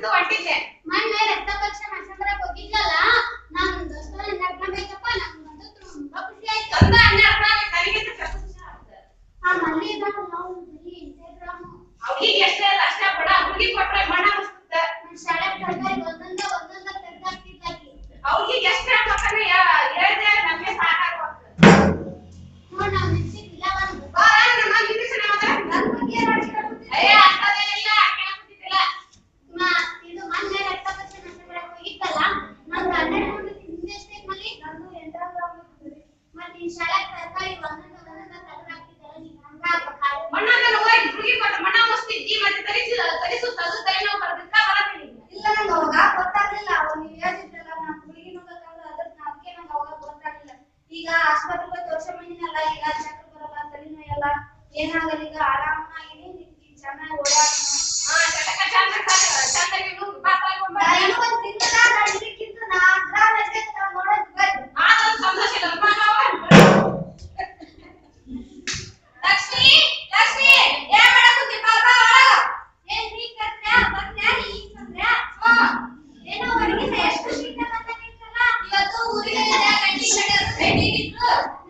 to until then. ಏನಾಗಲ್ಲ ಈಗ ಆರಾಮಾಗಿ ನಿಮ್ಗೆ ಚೆನ್ನಾಗಿ ಓಡಾಡ ಹಾ ಚಟಕ ಚಂದ ಚಂದಾಗಿ Look!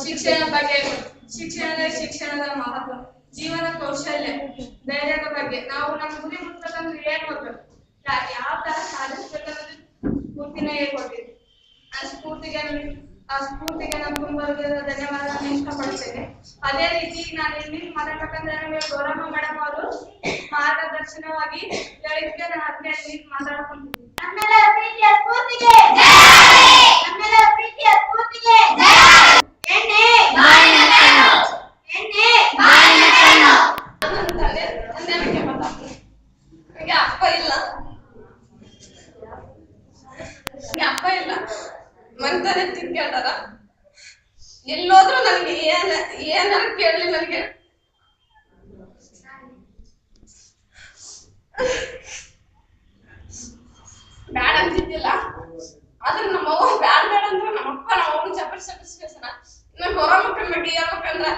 ಶಿಕ್ಷಣ ಬಗ್ಗೆ ಶಿಕ್ಷಣದ ಶಿಕ್ಷಣದ ಮಹತ್ವ, ಜೀವನ ಕೌಶಲ್ಯ, ಧೈರ್ಯದ ಬಗ್ಗೆ. ನಾವು ನಮ್ಮ ಗುರಿ ಮುಟ್ಟಬೇಕಂದ್ರೆ ಏನ್ ಮಾಡ್ಬೇಕು ಯಾವ ತರ ಸಾಧಿಸ್ಬೇಕನ್ನೋದು ಸ್ಫೂರ್ತಿನೇ ಹೇಳ್ಕೊಟ್ಟಿದ್ವಿ ಆ ಸ್ಫೂರ್ತಿಗೆ ಆ ಸ್ಫೂರ್ತಿಗೆ ನಮ್ಮ ತುಂಬಾ ಧನ್ಯವಾದ ಇಷ್ಟಪಡ್ತೇನೆ. ಅದೇ ರೀತಿ ನಾನು ಇಲ್ಲಿ ಮಾತಾಡ್ಬೇಕಂದ್ರೆ ನಮಗೆ ಗೌರಮ್ಮ ಮೇಡಮ್ ಅವರು ಮಾರ್ಗದರ್ಶನವಾಗಿ ಹೇಳಿದ್ಕೆ ನಾನು ಅದನ್ನೇ ಮಾತಾಡ್ಕೊಂಡಿದ್ದೀನಿ. ಸ್ಫೂರ್ತಿಗೆ ನಮ್ಮೆಲ್ಲರ ಪ್ರೀತಿಯ ಸ್ಫೂರ್ತಿಗೆ ಎಣ್ಣೆ ಎಣ್ಣೆ ನನ್ನ ತಂದೆ ತಂದೆ ಮಾತಾಡ್ತೀನಿ ನನಗೆ ಅಪ್ಪ ಇಲ್ಲ ನನಗೆ ಅಪ್ಪ ಇಲ್ಲ ಮಂತಾನೆ ತಿನ್ಕೇಳ್ತಾರ ಎಲ್ಲೋದ್ರೂ ನನಗೆ ಏನ್ ಏನಾರ ಕೇಳಲಿ ನನಗೆ ಬ್ಯಾಡ ಅಂತಿದ್ದಿಲ್ಲ. ಆದ್ರೆ ನಮ್ಮ ಅವ್ವ ಬ್ಯಾಡ ಬೇಡ ಅಂದ್ರೆ ನಮ್ಮ ಅಪ್ಪ, ನಮ್ಮ ಅವ್ನ ಚಪ್ಪರ್ ಚಪ್ಪರ್ಸ್ ಬೇಸನ ಇನ್ನ ಮಕ್ಕಳ ಬಗ್ಗೆ ಹೇಳ್ಬೇಕಂದ್ರ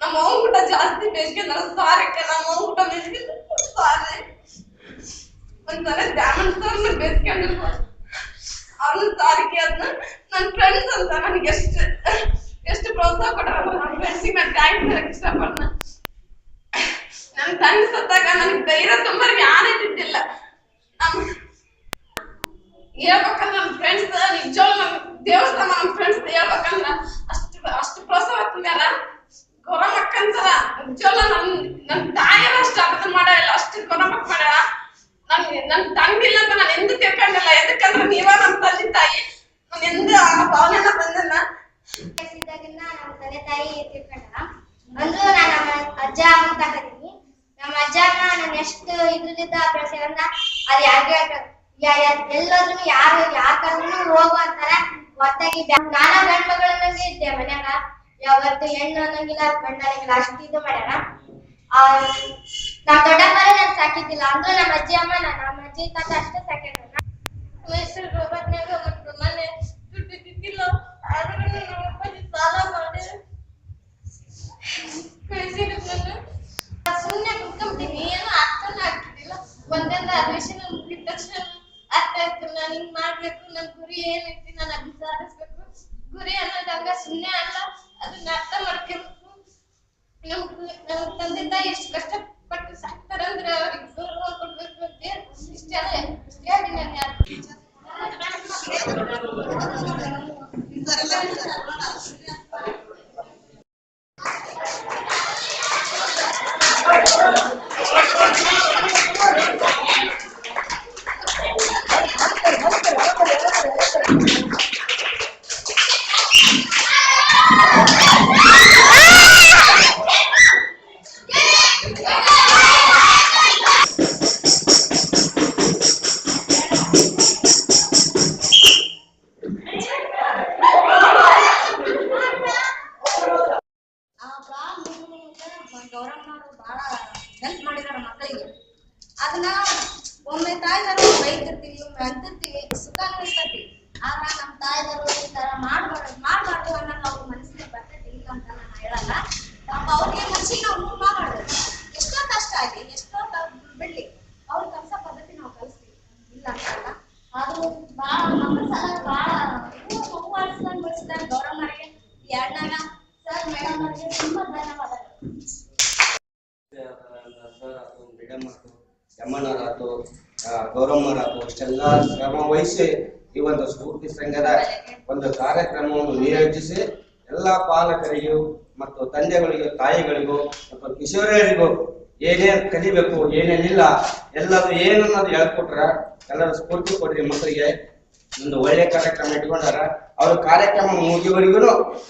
ನಮ್ಮ ಅವ್ನ ಊಟ ಜಾಸ್ತಿ ಬೇಸ್ಕೊಂಡ್ರ ಸಾರಕ್ಕೆ ನಮ್ಮ ಅವ್ವ ಊಟ ಬೇಸ್ಕೊಂಡ್ರ ಸಾರೆ ಒಂದ್ಸಲ ದ್ಯಾಮನ್ ಸರ್ ಬೇಸ್ಕೊಂಡಿರ್ಬೋದು ಅವ್ನ ಸಾರಿಗೆ ಅದನ್ನ ನನ್ನ ಫ್ರೆಂಡ್ಸ್ ಅಂತ ನನಗೆ ಎಷ್ಟು ಎಷ್ಟು ಪ್ರೋತ್ಸಾಹ ಕೊಟ್ಟಾರ ನನ್ನ ಫ್ರೆಂಡ್ಸಿಗೆ ನಾನು ಥ್ಯಾಂಕ್ಸ್ ಹೇಳಕ್ ಇಷ್ಟಪಡ್ನ. ನನ್ನ ತಂದೆ ಸತ್ತಾಗ ನನಗೆ ಧೈರ್ಯ ತುಂಬ ಯಾರೇ ಇದ್ದಿದ್ದಿಲ್ಲ. ನಮ್ಮ ಹೇಳ್ಬೇಕಂದ್ರ ನನ್ನ ಫ್ರೆಂಡ್ಸ್ ನಿಜವಾಗ್ಲೂ ನಮ್ ದೇವಸ್ಥಾನ ನಮ್ಮ ಫ್ರೆಂಡ್ಸ್ ಅಷ್ಟು ಅಷ್ಟು ಪ್ರೋತ್ಸಾಹ ತುಂಬ್ಯಾರ ಗೊರಮಕ್ಕಂತಾರ ನಿಜವಾಗ್ಲೂ ನನ್ ನನ್ ತಾಯಿಯರ ಅಷ್ಟು ಅರ್ಥ ಮಾಡಲ್ಲ ಅಷ್ಟು ಗೊರಮಕ್ ಮಾಡ್ಯಾರ ನನ್ ನನ್ ತಂಗಿಲ್ಲ ಅಂತ ನಾನು ಎಂದು ತಿಳ್ಕೊಂಡಿಲ್ಲ. ಅಂದ್ರೆ ನೀವ ನಮ್ಮ ತಂದೆ ತಾಯಿ, ನಾನು ಎಂದೂ ಭಾವನೆನ ಬಂದಿಲ್ಲ ನಮ್ಮ ತಂದೆ ತಾಯಿ ತಿಳ್ಕೊಂಡಾರ ಅಂದ್ರು ನಾನು ನಮ್ಮ ಅಜ್ಜ ಅಂತ ಕರೀನಿ. ನಮ್ಮ ಅಜ್ಜನ ನಾನು ಎಷ್ಟು ಇದ್ರದಿಂದ ಬೆಳೆಸಿದಂತ ಅದು ಯಾಕೆ ಎಲ್ಲೋದ್ರೂ ಯಾರು ಕರ್ದ್ರು ಹೋಗು ಅಂತಾರೆ. ಒತ್ತಾಗಿ ನಾನಾ ಗಂಡ್ ಮಗಳನ್ನ ಇದ್ದೆ ಮನ್ಯಾಗ. ಯಾವತ್ತು ಹೆಣ್ಣು ಅನ್ನಂಗಿಲ್ಲ ಗಂಡ ಅನ್ನಂಗಿಲ್ಲ, ಅಷ್ಟು ಇದು ಮಾಡ್ಯಾರ. ನಮ್ ದೊಡ್ಡಪ್ಪರೇ ನಾನ್ ಸಾಕಿದ್ದಿಲ್ಲ. ಅಂದ್ರೆ ನಮ್ಮ ಅಜ್ಜಿ, ಅಮ್ಮ ನಮ್ಮ ಅಜ್ಜಿ, ತಾತ ಅಷ್ಟೇ ಸಾಕ್ಯಾರ. ಮೈಸೂರು ಹೋಗೋದ್ನಾಗ ಮತ್ತು ಮನೆ. ದುಡ್ಡು ಇದ್ದಿಲ್ಲ ಆದ್ರೂ ನಮ್ಮ hacer. ಆಗಿ ಎಷ್ಟೋ ಬಿಡ್ಲಿ ಅವ್ರ ಕೆಲಸ ಪದ್ಧತಿ ನಾವು ಕಲಿಸ್ತೀವಿ. ಇಲ್ಲ ಅಂತಲ್ಲ. ಅದು ಬಾಳ ಮಕ್ಕಳ ನೋವು ಆಡಿಸ್ದಂಗೆ ಬೆಳೆಸಿದ್ದಾರೆ ಎರಡನಾಗ ಸರ್ ಮೇಡಮ್ ಅವರಿಗೆ ತುಂಬಾ ಧನ್ಯವಾದಗಳು. ಮೇಡಮ್ ಆಯ್ತು ಯಮ್ಮನವರಾಯ್ತು ಶ್ರಮ ವಹಿಸಿ ಈ ಒಂದು ಸ್ಫೂರ್ತಿ ಸಂಘದ ಒಂದು ಕಾರ್ಯಕ್ರಮವನ್ನು ನಿಯೋಜಿಸಿ ಎಲ್ಲಾ ಪಾಲಕರಿಗೂ ಮತ್ತು ತಂದೆಗಳಿಗೂ, ತಾಯಿಗಳಿಗೂ ಮತ್ತು ಕಿಶೋರಿಯರಿಗೂ ಏನೇನ್ ಕಲಿಬೇಕು ಏನೇನಿಲ್ಲ ಎಲ್ಲದು ಏನನ್ನೋದು ಹೇಳ್ಕೊಟ್ರ ಎಲ್ಲರೂ ಸ್ಫೂರ್ತಿ ಕೊಡ್ರಿ ಮಕ್ಕಳಿಗೆ. ಒಂದು ಒಳ್ಳೆ ಕಾರ್ಯಕ್ರಮ ಇಟ್ಕೊಂಡಾರ, ಅವ್ರ ಕಾರ್ಯಕ್ರಮ ಮುಗಿಯವರೆಗೂ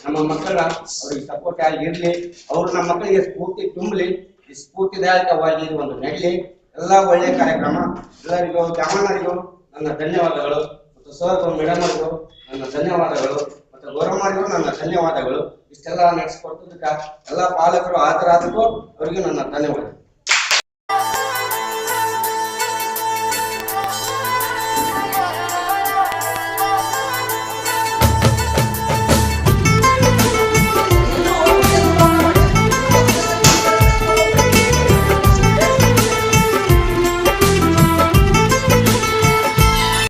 ನಮ್ಮ ಮಕ್ಕಳ ಅವ್ರಿಗೆ ಸಪೋರ್ಟ್ ಆಗಿರ್ಲಿ ಅವ್ರು ನಮ್ಮ ಮಕ್ಕಳಿಗೆ ಸ್ಫೂರ್ತಿ ತುಂಬಲಿ ಈ ಸ್ಫೂರ್ತಿದಾಯಕವಾಗಿ ಒಂದು ನಡಲಿ ಎಲ್ಲ ಒಳ್ಳೆ ಕಾರ್ಯಕ್ರಮ. ಎಲ್ಲರಿಗೂ ಜಾಮನರಿಗೂ ನನ್ನ ಧನ್ಯವಾದಗಳು. ಮತ್ತು ಸರ್ ಮೇಡಮ್ ಅವರು ನನ್ನ ಧನ್ಯವಾದಗಳು. ಮಾಡಿದ್ರು ನನ್ನ ಧನ್ಯವಾದಗಳು. ಇಷ್ಟೆಲ್ಲ ನಡೆಸ್ಕೊಟ್ಟದಕ್ಕ ಎಲ್ಲ ಪಾಲಕರು ಹಾಜರಾದಕ್ಕೂ ಅವ್ರಿಗೂ ನನ್ನ ಧನ್ಯವಾದ